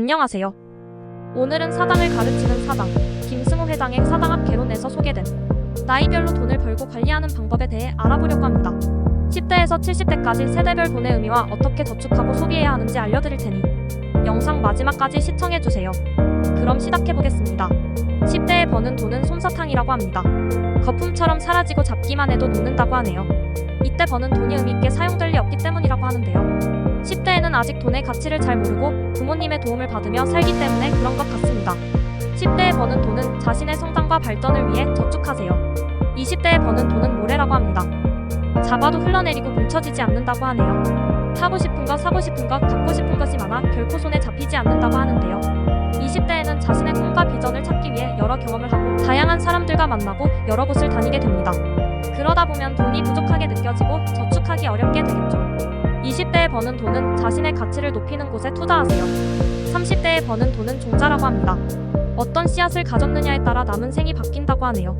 안녕하세요. 오늘은 사당을 가르치는 사당, 김승호 회장의 사당 앞 개론에서 소개된 나이별로 돈을 벌고 관리하는 방법에 대해 알아보려고 합니다. 10대에서 70대까지 세대별 돈의 의미와 어떻게 저축하고 소비해야 하는지 알려드릴 테니 영상 마지막까지 시청해주세요. 그럼 시작해보겠습니다. 10대에 버는 돈은 솜사탕이라고 합니다. 거품처럼 사라지고 잡기만 해도 녹는다고 하네요. 이때 버는 돈이 의미있게 사용될 리 없 아직 돈의 가치를 잘 모르고 부모님의 도움을 받으며 살기 때문에 그런 것 같습니다. 10대에 버는 돈은 자신의 성장과 발전을 위해 저축하세요. 20대에 버는 돈은 모래라고 합니다. 잡아도 흘러내리고 뭉쳐지지 않는다고 하네요. 하고 싶은 것, 사고 싶은 것, 갖고 싶은 것이 많아 결코 손에 잡히지 않는다고 하는데요. 20대에는 자신의 꿈과 비전을 찾기 위해 여러 경험을 하고 다양한 사람들과 만나고 여러 곳을 다니게 됩니다. 그러다 보면 돈이 부족하게 느껴지고 저축하기 어렵게 되겠죠. 20대에 버는 돈은 자신의 가치를 높이는 곳에 투자하세요. 30대에 버는 돈은 종자라고 합니다. 어떤 씨앗을 가졌느냐에 따라 남은 생이 바뀐다고 하네요.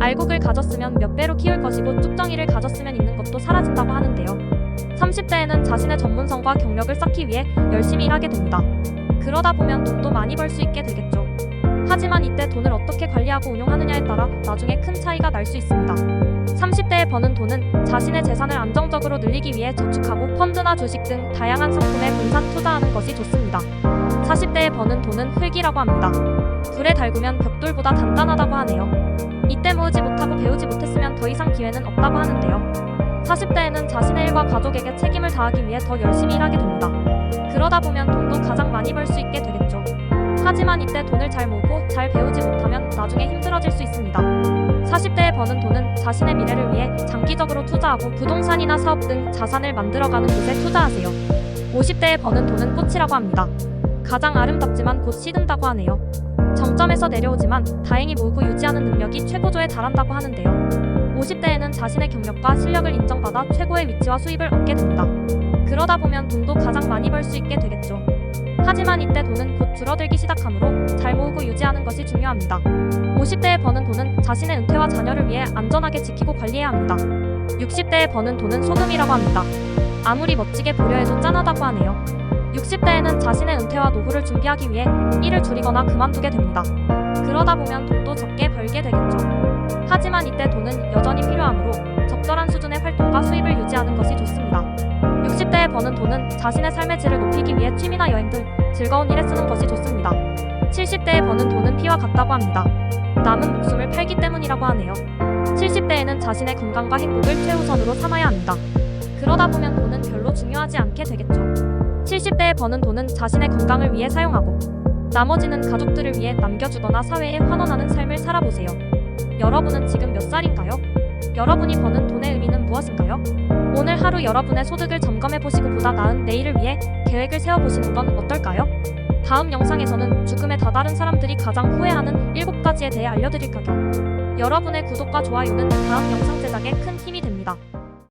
알곡을 가졌으면 몇 배로 키울 것이고 쭉정이를 가졌으면 있는 것도 사라진다고 하는데요. 30대에는 자신의 전문성과 경력을 쌓기 위해 열심히 일하게 됩니다. 그러다 보면 돈도 많이 벌 수 있게 되겠죠. 하지만 이때 돈을 어떻게 관리하고 운용하느냐에 따라 나중에 큰 차이가 날 수 있습니다. 30대에 버는 돈은 자신의 재산을 안정적으로 늘리기 위해 저축하고 펀드나 주식 등 다양한 상품에 분산 투자하는 것이 좋습니다. 40대에 버는 돈은 흙이라고 합니다. 불에 달구면 벽돌보다 단단하다고 하네요. 이때 모으지 못하고 배우지 못했으면 더 이상 기회는 없다고 하는데요. 40대에는 자신의 일과 가족에게 책임을 다하기 위해 더 열심히 일하게 됩니다. 그러다 보면 돈도 가장 많이 벌 수 있게 되겠죠. 하지만 이때 돈을 잘 모으고 잘 배우지 못하면 나중에 힘들어질 수 있습니다. 40대에 버는 돈은 자신의 미래를 위해 장기적으로 투자하고 부동산이나 사업 등 자산을 만들어가는 곳에 투자하세요. 50대에 버는 돈은 꽃이라고 합니다. 가장 아름답지만 곧 시든다고 하네요. 정점에서 내려오지만 다행히 모으고 유지하는 능력이 최고조에 달한다고 하는데요. 50대에는 자신의 경력과 실력을 인정받아 최고의 위치와 수입을 얻게 됩니다. 그러다 보면 돈도 가장 많이 벌 수 있게 되겠죠. 하지만 이때 돈은 곧 줄어들기 시작하므로 잘 모으고 유지하는 것이 중요합니다. 50대에 버는 돈은 자신의 은퇴와 자녀를 위해 안전하게 지키고 관리해야 합니다. 60대에 버는 돈은 소금이라고 합니다. 아무리 멋지게 보려 해도 짠하다고 하네요. 60대에는 자신의 은퇴와 노후를 준비하기 위해 일을 줄이거나 그만두게 됩니다. 그러다 보면 돈도 적게 벌게 되겠죠. 하지만 이때 돈은 여전히 필요하므로 적절한 수준의 활동과 수입을 유지하는 것이 좋습니다. 60대에 버는 돈은 자신의 삶의 질을 높이기 위해 취미나 여행 등 즐거운 일에 쓰는 것이 좋습니다. 70대에 버는 돈은 피와 같다고 합니다. 남은 목숨을 팔기 때문이라고 하네요. 70대에는 자신의 건강과 행복을 최우선으로 삼아야 합니다. 그러다 보면 돈은 별로 중요하지 않게 되겠죠. 70대에 버는 돈은 자신의 건강을 위해 사용하고 나머지는 가족들을 위해 남겨주거나 사회에 환원하는 삶을 살아보세요. 여러분은 지금 몇 살인가요? 여러분이 버는 돈의 의미는 무엇인가요? 오늘 하루 여러분의 소득을 점검해 보시고 보다 나은 내일을 위해 계획을 세워 보시는 건 어떨까요? 다음 영상에서는 죽음에 다다른 사람들이 가장 후회하는 7가지에 대해 알려드릴 거요. 여러분의 구독과 좋아요는 다음 영상 제작에 큰 힘이